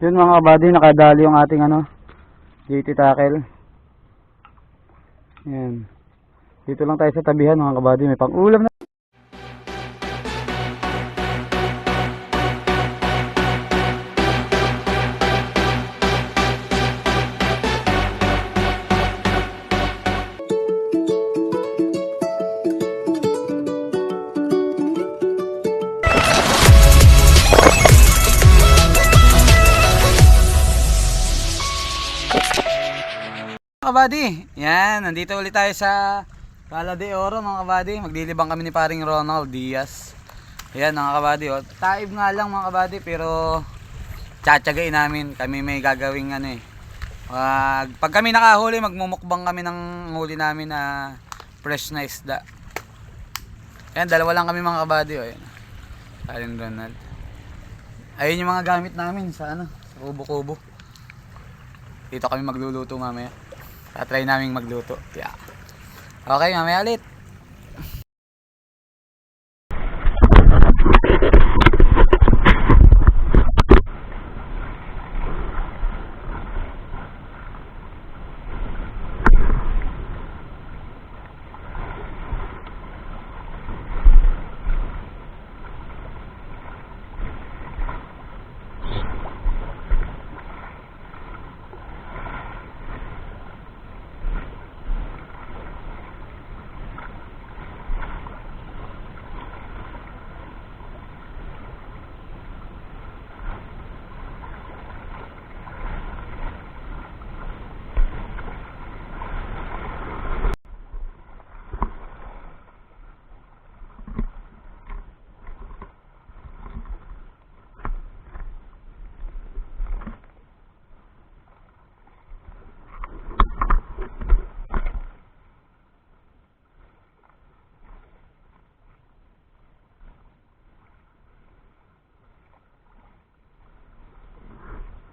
Yun mga kabady, nakadali yung ating ano, JT tackle. Yan. Dito lang tayo sa tabihan mga kabady, may pang ulam na. Kabady, yan, nandito ulit tayo sa Cala de Oro mga kabady. Maglilibang kami ni paring Ronald Diaz. Ayan mga kabady, oh. taib nga lang mga kabady pero tsatsagain namin. Kami may gagawing ano eh. Wag, pag kami nakahuli, magmumukbang kami ng huli namin na fresh na isda. Ayan, dalawa lang kami mga kabady. Oh. Ayan. Paring Ronald. Ayun yung mga gamit namin sa ano, sa kubo-kubo. Dito kami magluluto mamaya. Tatry naming magluto. Yeah. Okay, mamaya ulit.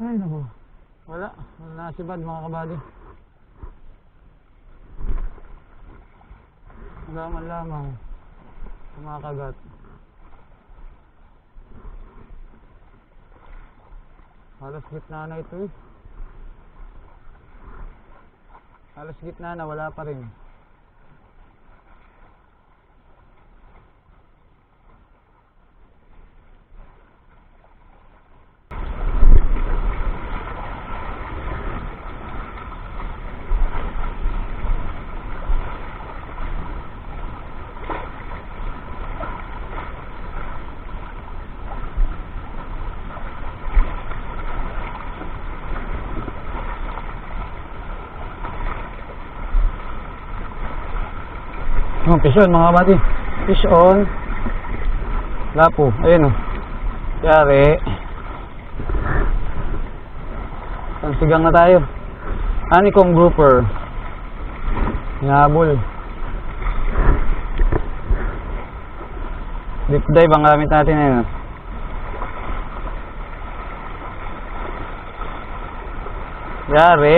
Ay, nako. Wala. Wala si Bad, mga kabady. Wala man lamang. Kumakagat. Halos gitna na ito eh. Halos gitna na, wala pa rin. Oh, fish on mga kabady. Fish on. Lapo. Ayun o. Yari. Tansigang na tayo. Honeycomb grouper. Hinabol. Deep dive ang gamit natin ngayon. Yari.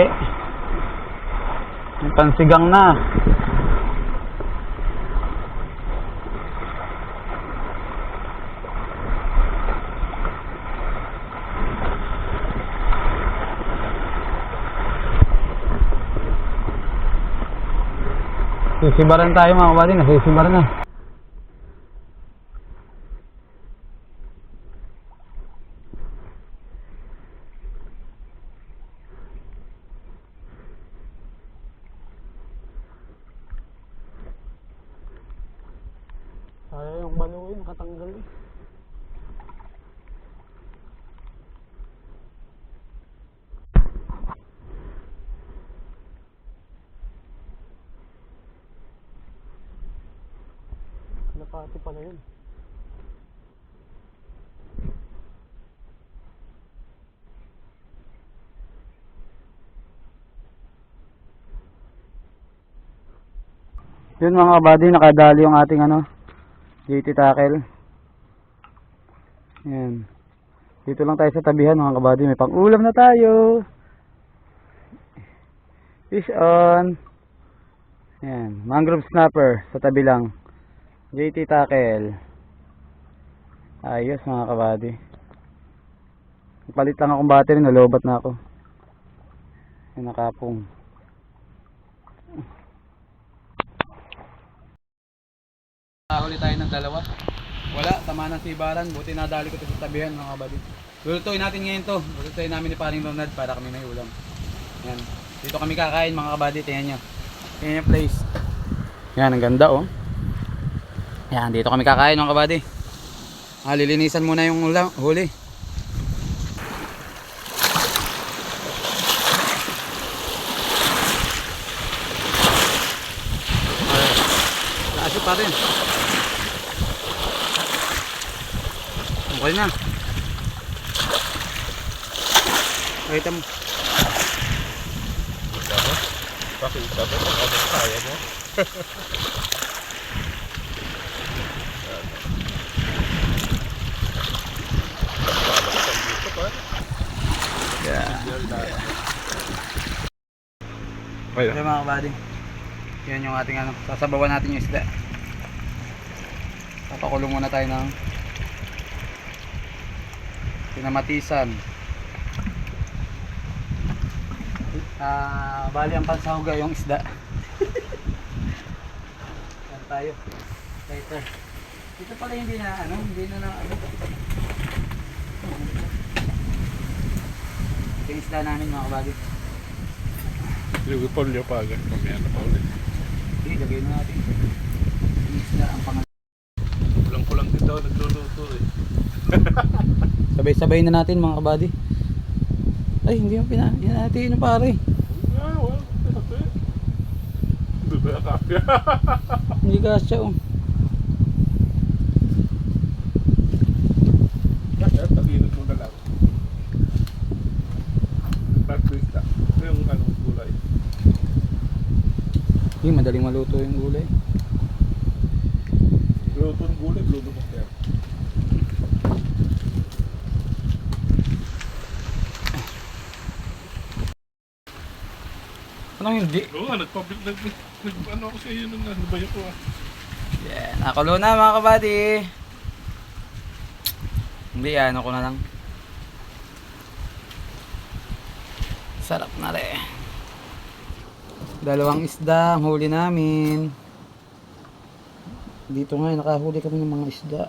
Tansigang na. Sisibaran tayo mga kabady, nasisibaran na. Kaya yung baluin, nakatanggal eh. Kalapati pala yun. Yun mga kabady, nakadali yung ating ano, JT tackle. Yan. Dito lang tayo sa tabihan mga kabady, may pang ulam na tayo. Fish on. Yan, mangrove snapper sa tabi lang. JT tackle. Ayos mga kabady. Palit lang akong battery, nalobat na ako. Yung nakapong. Nakahuli tayo ng dalawa. Wala, tama ng sibaran. Buti nadali ko ito sa tabihan mga kabady. Lulutuin natin ngayon to. Lulutuin namin ni paring Ronald para kami may ulam. Yan. Dito kami kakain mga kabady. Tingnan nyo. Tingnan yung place. Yan, ang ganda oh. Yan, dito kami kakain mga kabady. Ah, muna yung huli. Laso pa rin. Okay na. Pakita mo. Pakita mo kung ano kaya mo. Ayun. Okay mga kabady. Yan yung ating ano. Sasabawan natin yung isda. Papakulo muna tayo ng pinamatisan. Ah, bali ang pansahuga yung isda. Yan tayo. Later. Ito pala hindi na ano, hindi na na ano. Isda namin mga kabady. Yung polio pa agad. Mamaya na pa ulit. Hindi, lagay na natin. Yung isda ang pangal. Kulang-kulang din daw nagluluto eh. Sabay-sabay na natin mga kabady. Ay, hindi yung pina... Yan natin yung pare. Ah, well, na kaya. Hindi kasya oh. Kaya talinod mo na lang. Nag-twist na. Yung ano, gulay. Hindi, madaling maluto yung gulay. Luto ng gulay, luto mo kaya. Anong hindi? Oo nga, nagpablik, nag, nag, ano ako sa iyo nung ba yun ko ah. Yeah, nakulo na mga kabady. Hindi, ano ko na lang. Sarap na rin. Dalawang isda ang huli namin. Dito nga, nakahuli kami ng mga isda.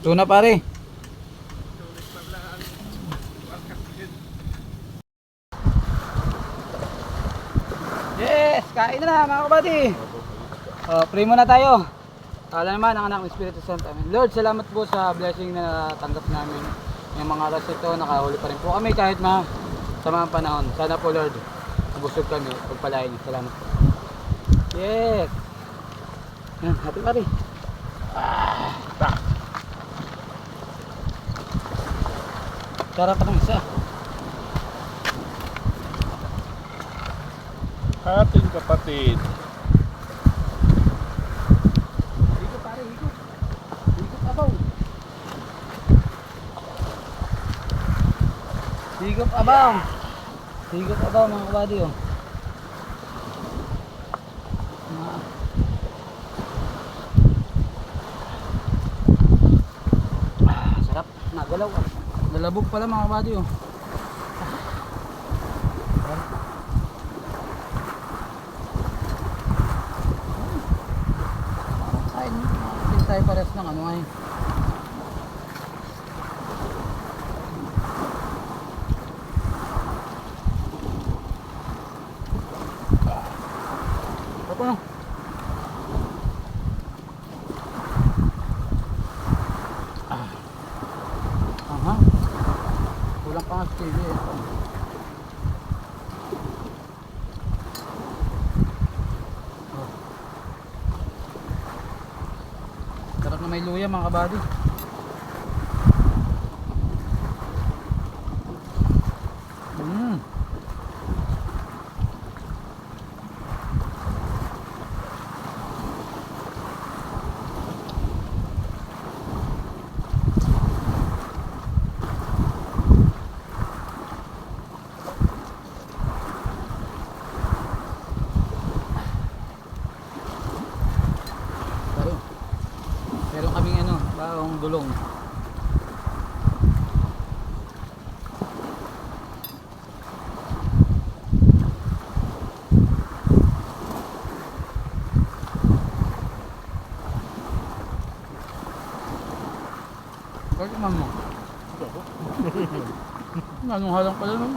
Tuna pare. Yes, kain na mga kabady. Oh, pray muna tayo. Alam naman ang anak ng Espiritu Santo. Amen. Lord, salamat po sa blessing na tanggap namin. Yung mga oras ito, nakahuli pa rin po kami kahit ma sa mga panahon. Sana po Lord, nabusog kami. Pagpalain. Salamat po. Yes. Yan, happy pare. Ah. Sarap pa ng isa. Ating kapatid. Higop pare, higop. Higop abaw. Higop abaw. Higop abaw mga kabady oh. Ah. Sarap. Nagalaw. Nalabog pala mga kabady oh. Kain. Kain tayo pares ng ano ay. No? Ah. Aha. Kulang pa sa TV eh. Oh. Sarap na may mga kabady. Dalawang dulong. Bakit man mo? Anong halang pala nun?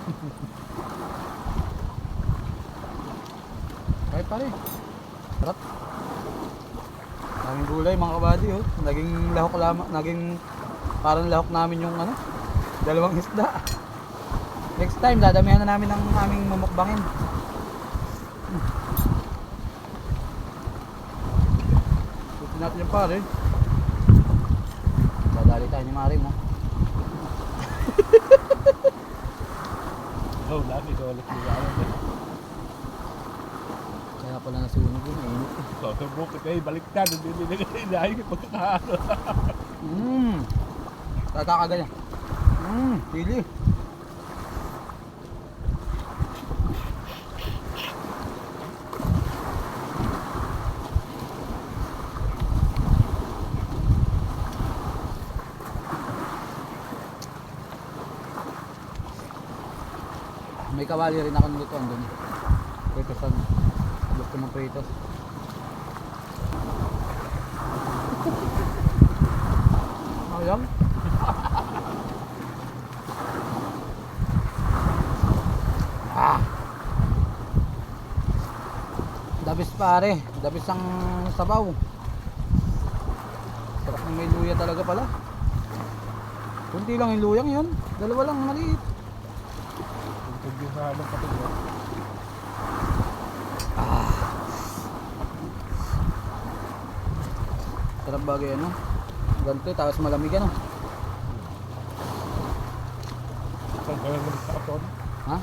Kahit pare. Sarap. Daming gulay mga kabady oh. Naging lahok lamang, naging parang lahok namin yung ano, dalawang isda. Next time, dadamihan na namin ang aming mamukbangin. Putin natin yung pare. Dadali tayo ni Mari mo. Oh, lagi ko ulit ano. Kaya pala nasunog yun, init eh. So, bukit kayo, baliktad. Hindi nila kayo inahin yung pagkakaano. Mmm. Kakakagaya. Mmm, pili. May kawali rin ako nilutuan doon. Pritosan. Gusto mong pritos. Ayam. ah. Dabis pare, dabis ang sabaw. Sarap ng may luya talaga pala. Kunti lang yung luyang yun. Dalawa lang maliit. Kung yung sa halong. Sarap bagay ano. Ganito tapos malamig ano. Ha?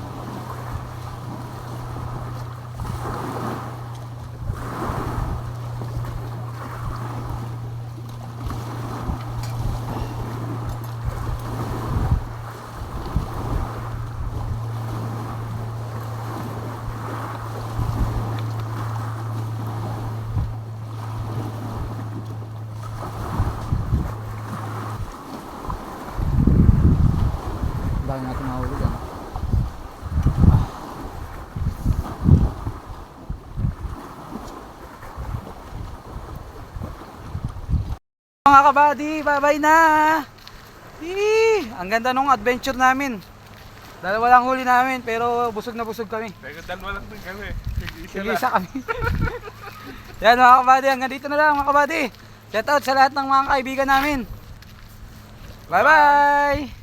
Dahil natin mahuli dyan. Mga kabady, bye-bye na! Eee, ang ganda nung adventure namin. Dalawa lang huli namin pero busog na busog kami. Teka, dalawa lang din kami. Sige, Sige, isa kami. Yan mga kabady, hanggang dito na lang mga kabady. Shout out sa lahat ng mga kaibigan namin. Bye-bye!